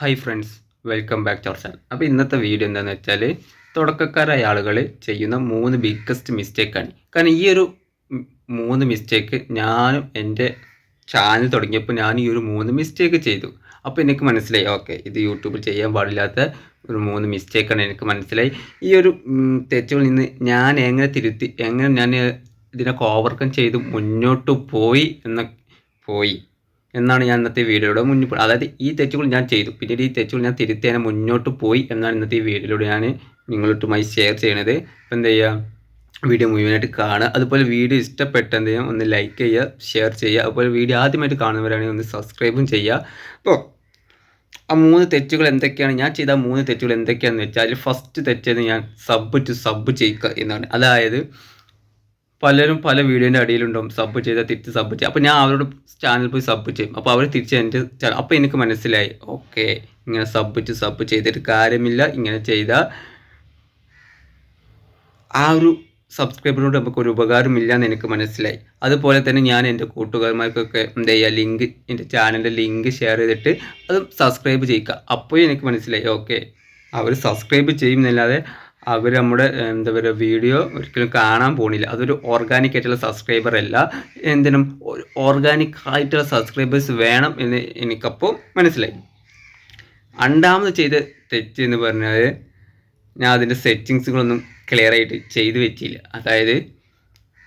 Hi friends welcome back to our channel അപ്പോൾ ഇന്നത്തെ video എന്താണെന്ന് വെച്ചാൽ തുടക്കക്കാരായ ആളുകൾ ചെയ്യുന്ന മൂന്ന് ബിഗ്ഗസ്റ്റ് മിസ്റ്റേക്കാണ് കാരണം ഈ ഒരു മൂന്ന് മിസ്റ്റേക്ക് ഞാനും എന്റെ ചാനൽ തുടങ്ങിയപ്പോൾ ഞാൻ ഈ ഒരു മൂന്ന് മിസ്റ്റേക്ക് ചെയ്തു. അപ്പോൾ എനിക്ക് മനസ്സിലായി ഓക്കെ ഇത് യൂട്യൂബിൽ ചെയ്യാൻ പാടില്ലാത്ത ഒരു മൂന്ന് മിസ്റ്റേക്കാണ് എനിക്ക് മനസ്സിലായി. ഈ ഒരു തെറ്റുകളിൽ നിന്ന് ഞാൻ എങ്ങനെ തിരുത്തി എങ്ങനെ ഞാൻ ഇതിനൊക്കെ ഓവർകം ചെയ്ത് മുന്നോട്ട് പോയി എന്ന പോയി. എന്നാണ് ഞാൻ ഇന്നത്തെ വീഡിയോയുടെ മുന്നിൽ അതായത് ഈ തെറ്റുകൾ ഞാൻ ചെയ്തു. പിന്നീട് ഈ തെറ്റുകൾ ഞാൻ തിരുത്തി മുന്നോട്ട് പോയി എന്നാണ് ഇന്നത്തെ ഈ വീഡിയോയിലൂടെ ഞാൻ നിങ്ങളുമായി ഷെയർ ചെയ്യണത്. അപ്പോൾ എന്ത് ചെയ്യുക വീഡിയോ മുഴുവനായിട്ട് കാണുക. അതുപോലെ വീഡിയോ ഇഷ്ടപ്പെട്ട എന്ത് ഒന്ന് ലൈക്ക് ചെയ്യുക ഷെയർ ചെയ്യുക. അതുപോലെ വീഡിയോ ആദ്യമായിട്ട് കാണുന്നവരാണെങ്കിൽ ഒന്ന് സബ്സ്ക്രൈബും ചെയ്യുക. അപ്പോൾ ആ മൂന്ന് തെറ്റുകൾ എന്തൊക്കെയാണ്? ഞാൻ ചെയ്ത മൂന്ന് തെറ്റുകൾ എന്തൊക്കെയാണെന്ന് വെച്ചാൽ ഫസ്റ്റ് തെറ്റെന്ന് ഞാൻ സബ് ടു സബ് ചെയ്യുക എന്നാണ്. അതായത് പലരും പല വീഡിയോന്റെ അടിയിലുണ്ടാവും. സബ് ചെയ്താൽ തിരിച്ച് സബ് ചെയ്യും. അപ്പോൾ ഞാൻ അവരോട് ചാനൽ പോയി സബ് ചെയ്യും. അപ്പോൾ അവർ തിരിച്ച് എന്റെ ചാനൽ അപ്പോൾ എനിക്ക് മനസ്സിലായി. ഓക്കെ ഇങ്ങനെ സബ് ചെയ്ത് സബ് ചെയ്തിട്ട് കാര്യമില്ല. ഇങ്ങനെ ചെയ്താൽ ആ ഒരു സബ്സ്ക്രൈബറിനോട് നമുക്ക് ഒരു ഉപകാരമില്ല എന്ന് എനിക്ക് മനസ്സിലായി. അതുപോലെ തന്നെ ഞാൻ എന്റെ കൂട്ടുകാരന്മാർക്കൊക്കെ എന്താ ചെയ്യുക ലിങ്ക് എന്റെ ചാനലിന്റെ ലിങ്ക് ഷെയർ ചെയ്തിട്ട് അത് സബ്സ്ക്രൈബ് ചെയ്യിക്കുക അപ്പോഴും എനിക്ക് മനസ്സിലായി. ഓക്കെ അവർ സബ്സ്ക്രൈബ് ചെയ്യുന്നല്ലാതെ അവർ നമ്മുടെ എന്താ പറയുക വീഡിയോ ഒരിക്കലും കാണാൻ പോണില്ല. അതൊരു ഓർഗാനിക് ആയിട്ടുള്ള സബ്സ്ക്രൈബർ അല്ല. എന്തിനും ഓർഗാനിക് ആയിട്ടുള്ള സബ്സ്ക്രൈബേഴ്സ് വേണം എന്ന് എനിക്കപ്പോൾ മനസ്സിലായി. രണ്ടാമത് ചെയ്ത തെറ്റ് എന്ന് പറഞ്ഞാൽ ഞാൻ അതിന്റെ സെറ്റിങ്സുകളൊന്നും ക്ലിയർ ആയിട്ട് ചെയ്തു വെച്ചില്ല. അതായത്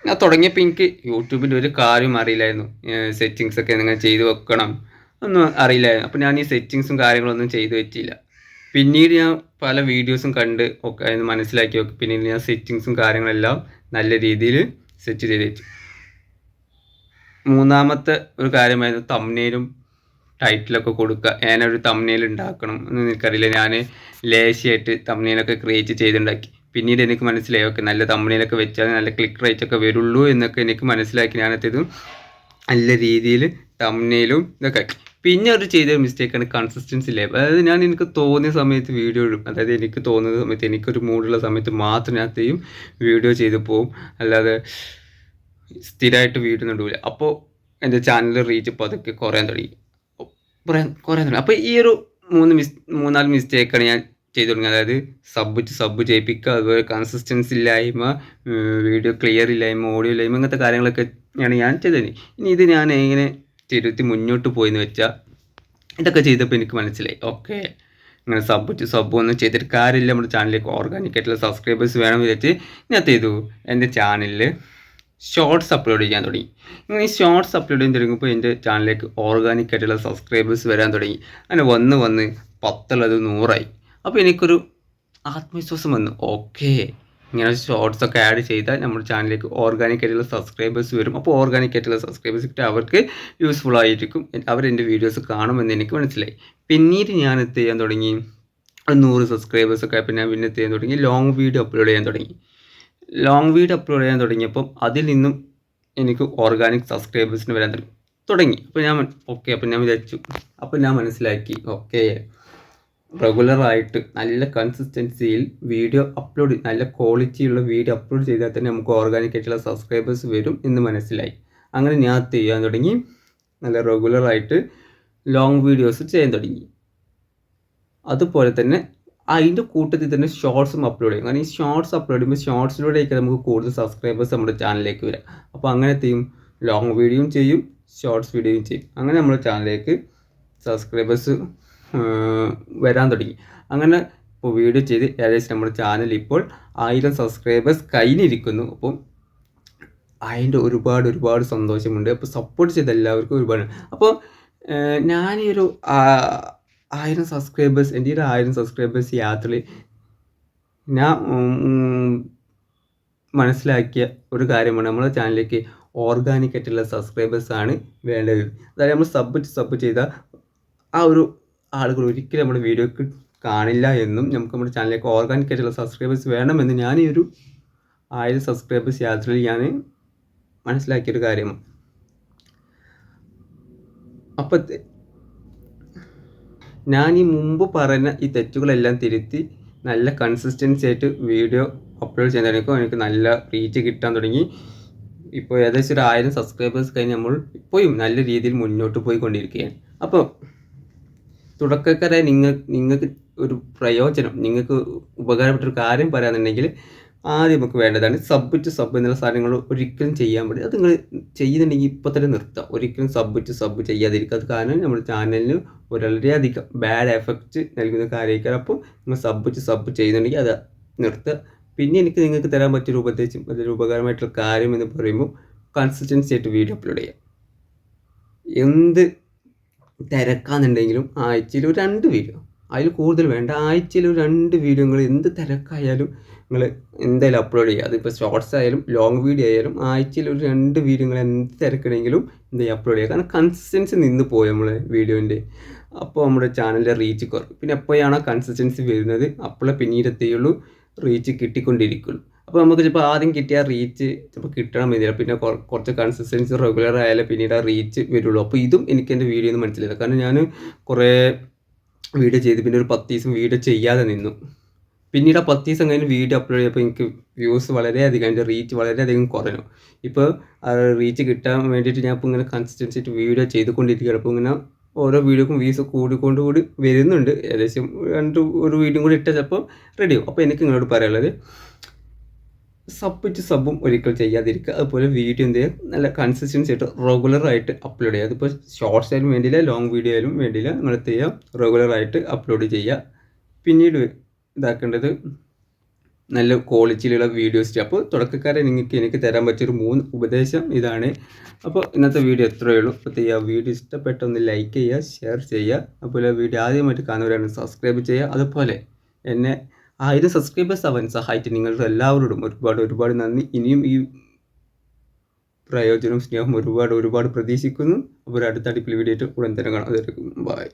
ഞാൻ തുടങ്ങിയപ്പോൾ എനിക്ക് യൂട്യൂബിന്റെ ഒരു കാര്യം അറിയില്ലായിരുന്നു. സെറ്റിങ്സൊക്കെ എങ്ങനെ ചെയ്തു വെക്കണം ഒന്നും അറിയില്ലായിരുന്നു. അപ്പോൾ ഞാൻ ഈ സെറ്റിങ്സും കാര്യങ്ങളൊന്നും ചെയ്തു വെച്ചില്ല. പിന്നീട് ഞാൻ പല വീഡിയോസും കണ്ട് ഒക്കെ അതിന് മനസ്സിലാക്കി ഒക്കെ പിന്നീട് ഞാൻ സെറ്റിങ്സും കാര്യങ്ങളെല്ലാം നല്ല രീതിയിൽ സെറ്റ് ചെയ്ത് വെച്ചു. മൂന്നാമത്തെ ഒരു കാര്യമായിരുന്നു തമ്നയിലും ടൈറ്റിലൊക്കെ കൊടുക്കുക ഞാനൊരു തമ്നയിൽ ഉണ്ടാക്കണം എന്ന് എനിക്കറിയില്ല ഞാൻ ലേശിയായിട്ട് തമ്നയിലൊക്കെ ക്രിയേറ്റ് ചെയ്തുണ്ടാക്കി. പിന്നീട് എനിക്ക് മനസ്സിലായി ഓക്കെ നല്ല തമ്നയിലൊക്കെ വെച്ചാൽ നല്ല ക്ലിക്ക് റേറ്റ് ഒക്കെ വരുള്ളൂ എന്നൊക്കെ എനിക്ക് മനസ്സിലാക്കി ഞാനത്തേത് നല്ല രീതിയിൽ തമ്നയിലും ഇതൊക്കെ ആക്കി. പിന്നെ ഒരു ചെയ്ത മിസ്റ്റേക്കാണ് കൺസിസ്റ്റൻസി ലെവൽ അതായത് ഞാൻ എനിക്ക് തോന്നിയ സമയത്ത് വീഡിയോ ഇടും. അതായത് എനിക്ക് തോന്നുന്ന സമയത്ത് എനിക്കൊരു മൂഡുള്ള സമയത്ത് മാത്രം ഞാൻ ചെയ്യും? വീഡിയോ ചെയ്ത് പോവും. അല്ലാതെ സ്ഥിരമായിട്ട് വീഡിയോ ഇടൂല. അപ്പോൾ എന്റെ ചാനൽ റീച്ച് പതുക്കെ കുറയാൻ തുടങ്ങി. കുറയാൻ കുറയാൻ തുടങ്ങി. അപ്പോൾ ഈ ഒരു മൂന്ന് മിസ് മൂന്നാൽ മിസ്റ്റേക്കാണ് ഞാൻ ചെയ്തു തുടങ്ങി അതായത് സബ് സബ് ചെയ്യിപ്പിക്കുക അതുപോലെ കൺസിസ്റ്റൻസി ഇല്ലായ്മ വീഡിയോ ക്ലിയർ ഇല്ലായ്മ ഓഡിയോ ഇല്ലായ്മ അങ്ങനത്തെ കാര്യങ്ങളൊക്കെ ആണ് ഞാൻ ചെയ്തത്. ഇനി ഇത് ഞാൻ എങ്ങനെ തിരുത്തി മുന്നോട്ട് പോയെന്ന് വെച്ചാൽ ഇതൊക്കെ ചെയ്തപ്പോൾ എനിക്ക് മനസ്സിലായി. ഓക്കെ. ഇങ്ങനെ സബ് സബ് ഒന്നും ചെയ്തിട്ട് കാര്യമില്ല. നമ്മുടെ ചാനലിലേക്ക് ഓർഗാനിക് ആയിട്ടുള്ള സബ്സ്ക്രൈബേഴ്സ് വേണം വെച്ച് ഞാൻ ചെയ്തു. എന്റെ ചാനലിൽ ഷോർട്സ് അപ്ലോഡ് ചെയ്യാൻ തുടങ്ങി. ഇങ്ങനെ ഈ ഷോർട്സ് അപ്ലോഡ് ചെയ്യാൻ തുടങ്ങിയപ്പോൾ എന്റെ ചാനലിലേക്ക് ഓർഗാനിക് ആയിട്ടുള്ള സബ്സ്ക്രൈബേഴ്സ് വരാൻ തുടങ്ങി. അങ്ങനെ വന്ന് വന്ന് പത്തുള്ളത് നൂറായി. അപ്പോൾ എനിക്കൊരു ആത്മവിശ്വാസം വന്നു. ഓക്കെ. ഇങ്ങനെ ഷോർട്സ് ഒക്കെ ആഡ് ചെയ്താൽ നമ്മുടെ ചാനലിലേക്ക് ഓർഗാനിക് ആയിട്ടുള്ള സബ്സ്ക്രൈബേഴ്സ് വരും. അപ്പോൾ ഓർഗാനിക് ആയിട്ടുള്ള സബ്സ്ക്രൈബേഴ്സ് കിട്ടി അവർക്ക് യൂസ്ഫുൾ ആയിരിക്കും. അവരെന്റെ വീഡിയോസ് കാണുമെന്ന് എനിക്ക് മനസ്സിലായി. പിന്നീട് ഞാൻ എന്ത് ചെയ്യാൻ തുടങ്ങി? നൂറ് സബ്സ്ക്രൈബേഴ്സൊക്കെ ഞാൻ പിന്നെ എന്ത് ചെയ്യാൻ തുടങ്ങി? ലോങ് വീഡിയോ അപ്ലോഡ് ചെയ്യാൻ തുടങ്ങി. ലോങ് വീഡിയോ അപ്ലോഡ് ചെയ്യാൻ തുടങ്ങിയപ്പം അതിൽ നിന്നും എനിക്ക് ഓർഗാനിക് സബ്സ്ക്രൈബേഴ്സിന് വരാൻ തുടങ്ങി. തുടങ്ങി. അപ്പോൾ ഞാൻ ഓക്കെ അപ്പോൾ ഞാൻ വിചാരിച്ചു. അപ്പോൾ ഞാൻ മനസ്സിലാക്കി. ഓക്കെ റെഗുലറായിട്ട് നല്ല കൺസിസ്റ്റൻസിയിൽ വീഡിയോ അപ്ലോഡ് നല്ല ക്വാളിറ്റിയുള്ള വീഡിയോ അപ്ലോഡ് ചെയ്താൽ തന്നെ നമുക്ക് ഓർഗാനിക് ആയിട്ടുള്ള സബ്സ്ക്രൈബേഴ്സ് വരും എന്ന് മനസ്സിലായി. അങ്ങനെ ഞാൻ ചെയ്യാൻ തുടങ്ങി? നല്ല റെഗുലറായിട്ട് ലോങ് വീഡിയോസ് ചെയ്യാൻ തുടങ്ങി. അതുപോലെ തന്നെ അതിന്റെ കൂട്ടത്തിൽ തന്നെ ഷോർട്സും അപ്ലോഡ് ചെയ്യും. കാരണം ഈ ഷോർട്സ് അപ്ലോഡ് ചെയ്യുമ്പോൾ ഷോർട്സിലൂടെയൊക്കെ നമുക്ക് കൂടുതൽ സബ്സ്ക്രൈബേഴ്സ് നമ്മുടെ ചാനലിലേക്ക് വരാം. അപ്പോൾ അങ്ങനെ ചെയ്യും? ലോങ് വീഡിയോയും ചെയ്യും ഷോർട്സ് വീഡിയോയും ചെയ്യും. അങ്ങനെ നമ്മുടെ ചാനലിലേക്ക് സബ്സ്ക്രൈബേഴ്സ് വരാൻ തുടങ്ങി. അങ്ങനെ ഇപ്പോൾ വീഡിയോ ചെയ്ത് ഏകദേശം നമ്മുടെ ചാനൽ ഇപ്പോൾ ആയിരം സബ്സ്ക്രൈബേഴ്സ് കഴിഞ്ഞിരിക്കുന്നു അപ്പം അതിന്റെ ഒരുപാട് ഒരുപാട് സന്തോഷമുണ്ട്. അപ്പോൾ സപ്പോർട്ട് ചെയ്ത എല്ലാവർക്കും ഒരുപാട്. അപ്പോൾ ഞാൻ ഈ ഒരു ആയിരം സബ്സ്ക്രൈബേഴ്സ് എന്റെ ഒരു ആയിരം സബ്സ്ക്രൈബേഴ്സ് യാത്രയിൽ ഞാൻ മനസ്സിലാക്കിയ ഒരു കാര്യമാണ്. നമ്മുടെ ചാനലിലേക്ക് ഓർഗാനിക് ആയിട്ടുള്ള സബ്സ്ക്രൈബേഴ്സ് ആണ് വേണ്ടത്. അതായത് നമ്മൾ സബ്മിറ്റ് സബ്മിറ്റ് ചെയ്ത ആ ഒരു ആളുകൾ ഒരിക്കലും നമ്മുടെ വീഡിയോക്ക് കാണില്ല എന്നും നമുക്ക് നമ്മുടെ ചാനലിലേക്ക് ഓർഗാനിക് ആയിട്ടുള്ള സബ്സ്ക്രൈബേഴ്സ് വേണമെന്ന് ഞാൻ ഈ ഒരു ആയിരം സബ്സ്ക്രൈബേഴ്സ് യാത്രയിൽ ഞാൻ മനസ്സിലാക്കിയൊരു കാര്യമാണ് അപ്പം ഞാൻ ഈ മുമ്പ് പറഞ്ഞ ഈ തെറ്റുകളെല്ലാം തിരുത്തി നല്ല കൺസിസ്റ്റൻസി ആയിട്ട് വീഡിയോ അപ്ലോഡ് ചെയ്യാൻ തുടങ്ങിയപ്പോൾ എനിക്ക് നല്ല റീച്ച് കിട്ടാൻ തുടങ്ങി. ഇപ്പോൾ ഏകദേശം ഒരു ആയിരം സബ്സ്ക്രൈബേഴ്സ് കഴിഞ്ഞ് നമ്മൾ ഇപ്പോഴും നല്ല രീതിയിൽ മുന്നോട്ട് പോയിക്കൊണ്ടിരിക്കുകയാണ്. അപ്പോൾ തുടക്കക്കാരായ നിങ്ങൾ നിങ്ങൾക്ക് ഒരു പ്രയോജനം നിങ്ങൾക്ക് ഉപകാരപ്പെട്ട ഒരു കാര്യം പറയാന്നുണ്ടെങ്കിൽ ആദ്യം നമുക്ക് വേണ്ടതാണ് സബ് ടു സബ് എന്നുള്ള സാധനങ്ങൾ ഒരിക്കലും ചെയ്യാൻ പറ്റും അത് നിങ്ങൾ ചെയ്യുന്നുണ്ടെങ്കിൽ ഇപ്പോൾ തന്നെ നിർത്താം. ഒരിക്കലും സബ് ടു സബ് ചെയ്യാതിരിക്കുക അത് കാരണം നമ്മുടെ ചാനലിന് വളരെയധികം ബാഡ് എഫക്റ്റ് നൽകുന്ന കാര്യമായിരിക്കും അപ്പോൾ നിങ്ങൾ സബ് ടു സബ് ചെയ്യുന്നുണ്ടെങ്കിൽ അത് നിർത്തുക. പിന്നെ എനിക്ക് നിങ്ങൾക്ക് തരാൻ പറ്റിയൊരു ഉപദേശം അതൊരു ഉപകാരമായിട്ടുള്ള കാര്യം എന്ന് പറയുമ്പോൾ കൺസിസ്റ്റൻസി ആയിട്ട് വീഡിയോ അപ്ലോഡ് ചെയ്യാം. എന്ത് തിരക്കാന്നുണ്ടെങ്കിലും ആഴ്ചയിൽ ഒരു രണ്ട് വീഡിയോ അതിൽ കൂടുതൽ വേണ്ട. ആഴ്ചയിൽ ഒരു രണ്ട് വീഡിയോ നിങ്ങൾ എന്ത് തിരക്കായാലും നിങ്ങൾ എന്തായാലും അപ്ലോഡ് ചെയ്യുക. അതിപ്പോൾ ഷോർട്സ് ആയാലും ലോങ് വീഡിയോ ആയാലും ആഴ്ചയിൽ ഒരു രണ്ട് വീഡിയോ നിങ്ങൾ എന്ത് തിരക്കണമെങ്കിലും എന്ത് അപ്ലോഡ് ചെയ്യുക. കാരണം കൺസിസ്റ്റൻസി നിന്ന് പോയി നമ്മളെ വീഡിയോന്റെ അപ്പോൾ നമ്മുടെ ചാനലിന്റെ റീച്ച് കുറയും. പിന്നെ എപ്പോഴാണോ കൺസിസ്റ്റൻസി വരുന്നത് അപ്പോഴേ പിന്നീട് എത്തിയുള്ളൂ റീച്ച് കിട്ടിക്കൊണ്ടിരിക്കുള്ളൂ. അപ്പോൾ നമുക്ക് ചിലപ്പോൾ ആദ്യം കിട്ടിയ റീച്ച് ചിലപ്പോൾ കിട്ടണമെന്നില്ല പിന്നെ കുറച്ച് കൺസിസ്റ്റൻസി റെഗുലർ ആയാലേ പിന്നീട് ആ റീച്ച് വരുള്ളൂ. അപ്പോൾ ഇതും എനിക്ക് എന്റെ വീഡിയോ ഒന്നും മനസ്സിലായില്ല കാരണം ഞാൻ കുറേ വീഡിയോ ചെയ്ത് പിന്നെ ഒരു പത്ത് ദിവസം വീഡിയോ ചെയ്യാതെ നിന്നു. പിന്നീട് ആ പത്ത് ദിവസം കഴിഞ്ഞ് വീഡിയോ അപ്ലോഡ് ചെയ്തപ്പോൾ എനിക്ക് വ്യൂസ് വളരെയധികം എന്റെ റീച്ച് വളരെയധികം കുറഞ്ഞു. ഇപ്പോൾ ആ റീച്ച് കിട്ടാൻ വേണ്ടിയിട്ട് ഞാൻ ഇപ്പോൾ ഇങ്ങനെ കൺസിസ്റ്റൻസി ആയിട്ട് വീഡിയോ ചെയ്തുകൊണ്ടിരിക്കുകയാണ്. അപ്പോൾ ഇങ്ങനെ ഓരോ വീഡിയോക്കും വ്യൂസ് കൂടിക്കൊണ്ട് കൂടി വരുന്നുണ്ട്. ഏകദേശം രണ്ട് ഒരു വീഡിയോ കൂടി ഇട്ടാൽ ചിലപ്പോൾ റെഡിയാവും അപ്പോൾ എനിക്ക് നിങ്ങളോട് പറയാനുള്ളത് സബ് ടു സബും ഒരിക്കൽ ചെയ്യാതിരിക്കുക. അതുപോലെ വീഡിയോ എന്ത് ചെയ്യുക നല്ല കൺസിസ്റ്റൻസി ആയിട്ട് റെഗുലർ ആയിട്ട് അപ്ലോഡ് ചെയ്യുക. അതിപ്പോൾ ഷോർട്സ് ആയാലും വേണ്ടിയില്ല ലോങ് വീഡിയോ ആയാലും വേണ്ടിയില്ല. നിങ്ങൾ എന്ത് ചെയ്യുക? റെഗുലർ ആയിട്ട് അപ്ലോഡ് ചെയ്യുക. പിന്നീട് ഇതാക്കേണ്ടത് നല്ല ക്വാളിറ്റിയിലുള്ള വീഡിയോസ് അപ്പോൾ തുടക്കക്കാരെ നിങ്ങൾക്ക് എനിക്ക് തരാൻ പറ്റിയൊരു മൂന്ന് ഉപദേശം ഇതാണ്. അപ്പോൾ ഇന്നത്തെ വീഡിയോ എത്രയേ ഉള്ളൂ. അപ്പോൾ ചെയ്യുക വീഡിയോ ഇഷ്ടപ്പെട്ട ഒന്ന് ലൈക്ക് ചെയ്യുക ഷെയർ ചെയ്യുക. അതുപോലെ വീഡിയോ ആദ്യമായിട്ട് കാണുന്നവരാണ് സബ്സ്ക്രൈബ് ചെയ്യുക. അതുപോലെ എന്നെ ആയിരം സബ്സ്ക്രൈബേഴ്സ് ആവാൻ സഹായിച്ച നിങ്ങളുടെ എല്ലാവരോടും ഒരുപാട് ഒരുപാട് നന്ദി. ഇനിയും ഈ പ്രയോജനവും സ്നേഹം ഒരുപാട് ഒരുപാട് പ്രതീക്ഷിക്കുന്നു. അപ്പോൾ അടുത്ത അടുപ്പിൽ വീഡിയോ ഉടൻ തന്നെ കാണാം. ബൈ